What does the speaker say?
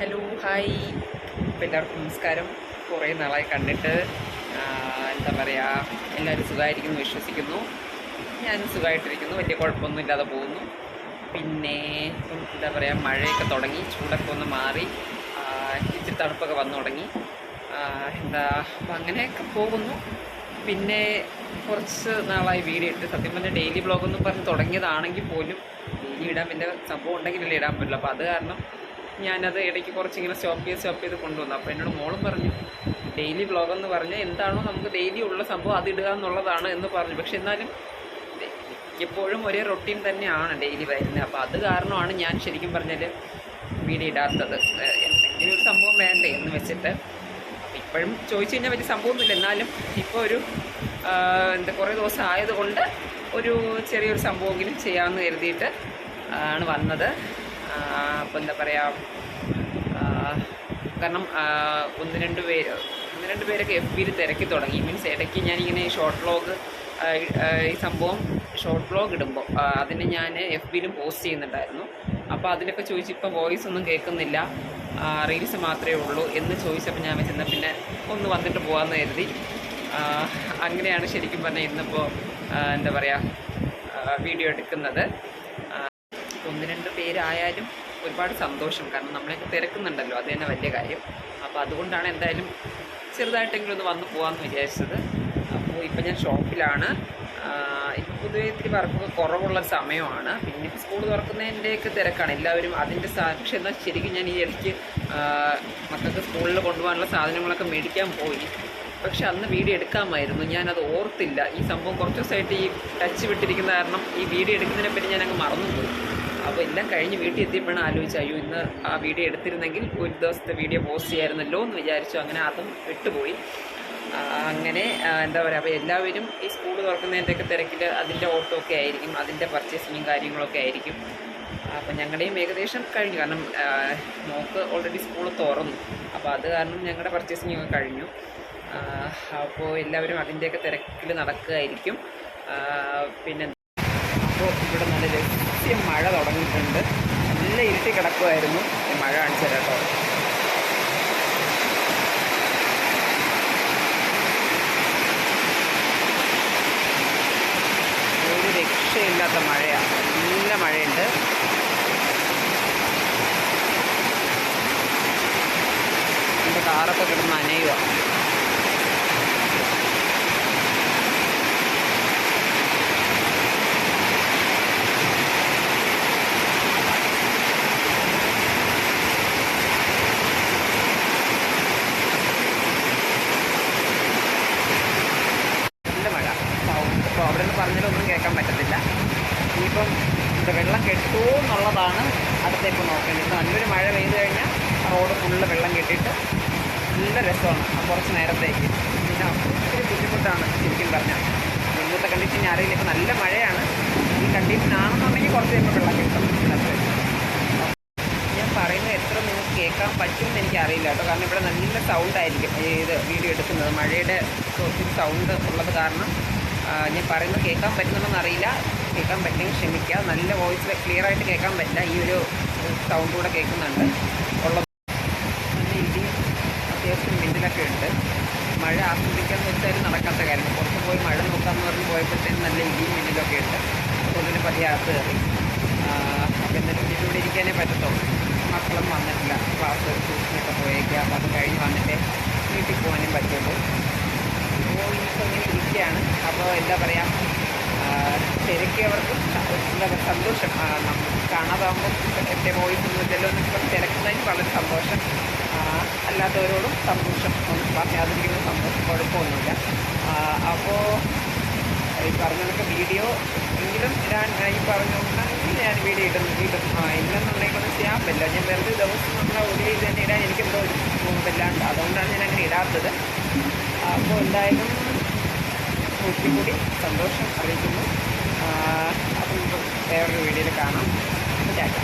Hello hi. എല്ലാവർക്കും നമസ്കാരം. കുറേ നാളായി കണ്ടിട്ട് എന്താ പറയുക എല്ലാവരും സുഖമായിരിക്കുന്നു വിശ്വസിക്കുന്നു. ഞാനും സുഖമായിട്ടിരിക്കുന്നു. വലിയ കുഴപ്പമൊന്നും ഇല്ലാതെ പോകുന്നു. പിന്നെ എന്താ പറയുക മഴയൊക്കെ തുടങ്ങി ചൂടൊക്കെ ഒന്ന് മാറി ഇച്ചിരി തണുപ്പൊക്കെ വന്നു തുടങ്ങി. എന്താ അങ്ങനെയൊക്കെ പോകുന്നു. പിന്നെ കുറച്ച് നാളായി വീഡിയോ ഇട്ട് സത്യം പറഞ്ഞാൽ ഡെയിലി ബ്ലോഗൊന്നും പറഞ്ഞ് തുടങ്ങിയതാണെങ്കിൽ പോലും ഡെയിലി ഇടാൻ പിന്നെ സംഭവം ഉണ്ടെങ്കിലല്ലേ ഇടാൻ പറ്റില്ല അപ്പോൾ അത് കാരണം ഞാനത് ഇടയ്ക്ക് കുറച്ചിങ്ങനെ സ്റ്റോപ്പ് ചെയ്ത് സ്റ്റോപ്പ് ചെയ്ത് കൊണ്ടുവന്നു. അപ്പോൾ എന്നോട് മോളും പറഞ്ഞു ഡെയിലി ബ്ലോഗ് എന്ന് പറഞ്ഞാൽ എന്താണോ നമുക്ക് ഡെയിലി ഉള്ള സംഭവം അതിടുക എന്നുള്ളതാണ് എന്ന് പറഞ്ഞു. പക്ഷെ എന്നാലും എപ്പോഴും ഒരേ റൊട്ടീൻ തന്നെയാണ് ഡെയിലി വരുന്നത്. അപ്പോൾ അത് കാരണമാണ് ഞാൻ ശരിക്കും പറഞ്ഞാൽ വീഡിയോ ഇടാത്തത്. എന്തെങ്കിലും ഒരു സംഭവം വേണ്ടേ എന്ന് വെച്ചിട്ട്. ഇപ്പോഴും ചോദിച്ചു കഴിഞ്ഞാൽ വലിയ സംഭവമൊന്നുമില്ല. എന്നാലും ഇപ്പോൾ ഒരു എന്താ കുറേ ദിവസം ആയതുകൊണ്ട് ഒരു ചെറിയൊരു സംഭവമെങ്കിലും ചെയ്യാമെന്ന് കരുതിയിട്ട് ആണ് വന്നത്. അപ്പോൾ എന്താ പറയുക കാരണം ഒന്ന് രണ്ട് പേര് ഒന്ന് രണ്ട് പേരൊക്കെ എഫ് ബിയിൽ തിരക്കി തുടങ്ങി. മീൻസ് ഇടയ്ക്ക് ഞാനിങ്ങനെ ഷോർട്ട് വ്ളോഗ് ഈ സംഭവം ഷോർട്ട് വ്ളോഗ് ഇടുമ്പോൾ അതിന് ഞാൻ എഫ് ബിയിലും പോസ്റ്റ് ചെയ്യുന്നുണ്ടായിരുന്നു. അപ്പോൾ അതിലൊക്കെ ചോദിച്ചു ഇപ്പം വോയിസ് ഒന്നും കേൾക്കുന്നില്ല. റീൽസ് മാത്രമേ ഉള്ളൂ എന്ന് ചോദിച്ചപ്പോൾ ഞാൻ വെച്ചെന്നാൽ പിന്നെ ഒന്ന് വന്നിട്ട് പോകാമെന്ന് കരുതി. അങ്ങനെയാണ് ശരിക്കും പറഞ്ഞാൽ ഇന്നിപ്പോൾ എന്താ പറയുക വീഡിയോ എടുക്കുന്നത്. ഒന്ന് രണ്ട് പേരായാലും ഒരുപാട് സന്തോഷം. കാരണം നമ്മളെയൊക്കെ തിരക്കുന്നുണ്ടല്ലോ അത് തന്നെ വലിയ കാര്യം. അപ്പോൾ അതുകൊണ്ടാണ് എന്തായാലും ചെറുതായിട്ടെങ്കിലും ഒന്ന് വന്നു പോകാമെന്ന് വിചാരിച്ചത്. അപ്പോൾ ഇപ്പം ഞാൻ ഷോപ്പിലാണ്. ഇപ്പം പൊതുവെ ഇത്തിരി വർക്കൊക്കെ കുറവുള്ള സമയമാണ്. പിന്നെ ഇപ്പോൾ സ്കൂൾ തുറക്കുന്നതിന്റെയൊക്കെ തിരക്കാണ്. എല്ലാവരും അതിന്റെ പക്ഷെ എന്നാൽ ശരിക്കും ഞാൻ ഈ ഇടയ്ക്ക് മക്കൾക്ക് സ്കൂളിൽ കൊണ്ടുപോകാനുള്ള സാധനങ്ങളൊക്കെ മേടിക്കാൻ പോയി. പക്ഷെ അന്ന് വീഡിയോ എടുക്കാമായിരുന്നു. ഞാനത് ഓർത്തില്ല. ഈ സംഭവം കുറച്ച് ദിവസമായിട്ട് ഈ ടച്ച് വിട്ടിരിക്കുന്ന കാരണം ഈ വീഡിയോ എടുക്കുന്നതിനെ പറ്റി അങ്ങ് മറന്നുപോയി. അപ്പോൾ എല്ലാം കഴിഞ്ഞ് വീട്ടിൽ എത്തിയപ്പോഴാണ് ആലോചിച്ചു അയ്യോ ഇന്ന് ആ വീഡിയോ എടുത്തിരുന്നെങ്കിൽ ഒരു ദിവസത്തെ വീഡിയോ പോസ്റ്റ് ചെയ്യാമായിരുന്നല്ലോ എന്ന് വിചാരിച്ചു. അങ്ങനെ അതും വിട്ടുപോയി. അങ്ങനെ എന്താ പറയുക അപ്പോൾ എല്ലാവരും ഈ സ്കൂൾ തുറക്കുന്നതിന്റെയൊക്കെ തിരക്കിൽ അതിന്റെ ഓട്ടോ ഒക്കെ ആയിരിക്കും അതിന്റെ പർച്ചേസിങ്ങും കാര്യങ്ങളൊക്കെ ആയിരിക്കും. അപ്പം ഞങ്ങളുടെയും ഏകദേശം കഴിഞ്ഞു. കാരണം നോക്ക് ഓൾറെഡി സ്കൂൾ തുറന്നു. അപ്പോൾ അത് കാരണം ഞങ്ങളുടെ പർച്ചേസിങ് ഒക്കെ കഴിഞ്ഞു. അപ്പോൾ എല്ലാവരും അതിന്റെയൊക്കെ തിരക്കിൽ നടക്കുകയായിരിക്കും. പിന്നെ അപ്പോൾ ഇവിടെ നല്ല രഹസ്യം മഴ തുടങ്ങിയിട്ടുണ്ട്. നല്ല ഇരുട്ടി കിടക്കുമായിരുന്നു മഴ കാണിച്ചു തരാം കേട്ടോ. ഒരു രക്ഷയില്ലാത്ത മഴയാണ്. നല്ല മഴയുണ്ട്. എന്റെ കാറൊക്കെ കിടന്ന് നനയുക നല്ല മഴ സൗണ്ട് ഇപ്പോൾ അവിടെ നിന്ന് പറഞ്ഞാലൊന്നും കേൾക്കാൻ പറ്റത്തില്ല ഇനിയിപ്പം ഇത് വെള്ളം കെട്ടുമോ എന്നുള്ളതാണ് അടുത്തേക്ക് നോക്കേണ്ടത് നല്ലൊരു മഴ പെയ്തു കഴിഞ്ഞാൽ റോഡ് ഫുള്ള് വെള്ളം കെട്ടിയിട്ട് നല്ല രസമാണ്. കുറച്ച് നേരത്തേക്ക്. പിന്നെ ഒത്തിരി ബുദ്ധിമുട്ടാണ് ശരിക്കും പറഞ്ഞാൽ ഇന്നത്തെ കണ്ടീഷൻ അറിയില്ല. ഇപ്പം നല്ല മഴയാണ്. ഈ കണ്ടീഷൻ ആണെന്നുണ്ടെങ്കിൽ കുറച്ച് കഴിയുമ്പോൾ വെള്ളം കിട്ടും. ഞാൻ പറയുന്നത് എത്ര നിങ്ങൾക്ക് കേൾക്കാൻ പറ്റുമെന്ന് എനിക്ക് അറിയില്ല കേട്ടോ. കാരണം ഇവിടെ നല്ല സൗണ്ടായിരിക്കും ഇത് വീഡിയോ എടുക്കുന്നത്. മഴയുടെ ഒത്തിരി സൗണ്ട് ഉള്ളത് കാരണം ഞാൻ പറയുന്നത് കേൾക്കാൻ പറ്റുന്നുണ്ടെന്ന് അറിയില്ല. കേൾക്കാൻ പറ്റുമെങ്കിൽ ക്ഷമിക്കുക നല്ല വോയിസ് ക്ലിയർ ആയിട്ട് കേൾക്കാൻ പറ്റില്ല. ഈ ഒരു സൗണ്ട് കൂടെ കേൾക്കുന്നുണ്ട്. ഉള്ളത് നല്ല ഇടി അത്യാവശ്യം മിന്നിലൊക്കെ ഉണ്ട്. മഴ ആസ്വദിക്കാന്ന് വെച്ചാൽ നടക്കാത്ത കാര്യം. പുറത്ത് പോയി മഴ നോക്കാമെന്ന് പറഞ്ഞ് പോയപ്പോഴത്തേനും നല്ല ഇടിയും മിന്നിലൊക്കെ ഉണ്ട്. അതുകൊണ്ട് പതിയെ അകത്ത് കയറി. അപ്പം എന്തായാലും വീട്ടിൽ ഇവിടെ ഇരിക്കാനേ പറ്റത്തുള്ളൂ. മക്കളൊന്നും വന്നിട്ടില്ല. ക്ലാസ് ട്യൂഷനൊക്കെ പോയേക്കാം. അപ്പോൾ അത് കഴിഞ്ഞ് വന്നിട്ട് വീട്ടിൽ പോകാനും പറ്റുള്ളൂ. അപ്പോൾ ഇനിയിപ്പോൾ ഇങ്ങനെ ഇരിക്കുകയാണ്. അപ്പോൾ എന്താ പറയുക തിരക്കിയവർക്കും സ- എന്താ പറയുക സന്തോഷം നമുക്ക് കാണാതാകുമ്പോൾ എന്റെ വോയിസ് ഒന്നും ഇല്ലല്ലോ എന്നൊക്കെ തിരക്കുന്നതിന് വളരെ സന്തോഷം അല്ലാത്തവരോടും സന്തോഷം ഒന്നും പറയാതിരിക്കുന്ന സന്തോഷം കുഴപ്പമൊന്നുമില്ല അപ്പോൾ ഈ പറഞ്ഞതൊക്കെ വീഡിയോ എങ്കിലും ഞാൻ ഈ പറഞ്ഞുകൊണ്ടാണെങ്കിൽ ഞാൻ വീഡിയോ ഇടുന്നു ഇടും ഇല്ലെന്നുണ്ടെങ്കിൽ പറ്റില്ല ഞാൻ വെറുതെ ദിവസം നമ്മളെ ഉള്ളിൽ തന്നെ ഇടാൻ എനിക്കെന്തോ ഒരു വല്ലാണ്ട് അതുകൊണ്ടാണ് ഞാൻ അങ്ങനെ ഇടാത്തത് അപ്പോൾ എന്തായാലും ഒത്തിരി കൂടി സന്തോഷം അറിയിക്കുന്നു. അപ്പം അപ്പോൾ വേറൊരു വീഡിയോയിൽ കാണാം. ടാറ്റ